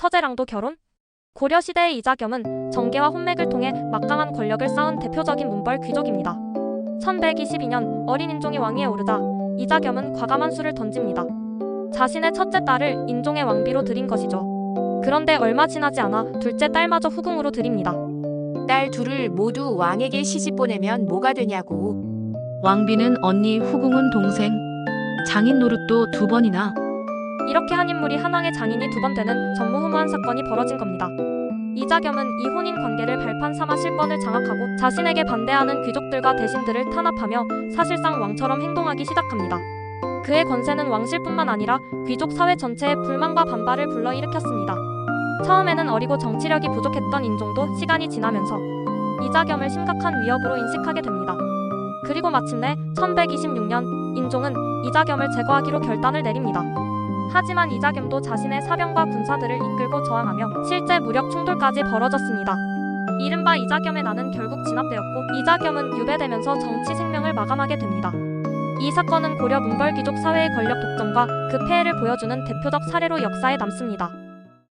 처제랑도 결혼? 고려시대의 이자겸은 정계와 혼맥을 통해 막강한 권력을 쌓은 대표적인 문벌 귀족입니다. 1122년 어린 인종이 왕위에 오르자 이자겸은 과감한 수를 던집니다. 자신의 첫째 딸을 인종의 왕비로 드린 것이죠. 그런데 얼마 지나지 않아 둘째 딸마저 후궁으로 드립니다. 딸 둘을 모두 왕에게 시집 보내면 뭐가 되냐고. 왕비는 언니, 후궁은 동생. 장인 노릇도 두 번이나. 이렇게 한 인물이 한 왕의 장인이 두 번 되는 전무후무한 사건이 벌어진 겁니다. 이자겸은 이 혼인 관계를 발판 삼아 실권을 장악하고 자신에게 반대하는 귀족들과 대신들을 탄압하며 사실상 왕처럼 행동하기 시작합니다. 그의 권세는 왕실뿐만 아니라 귀족 사회 전체에 불만과 반발을 불러일으켰습니다. 처음에는 어리고 정치력이 부족했던 인종도 시간이 지나면서 이자겸을 심각한 위협으로 인식하게 됩니다. 그리고 마침내 1126년 인종은 이자겸을 제거하기로 결단을 내립니다. 하지만 이자겸도 자신의 사병과 군사들을 이끌고 저항하며 실제 무력 충돌까지 벌어졌습니다. 이른바 이자겸의 난은 결국 진압되었고 이자겸은 유배되면서 정치 생명을 마감하게 됩니다. 이 사건은 고려 문벌 귀족 사회의 권력 독점과 그 폐해를 보여주는 대표적 사례로 역사에 남습니다.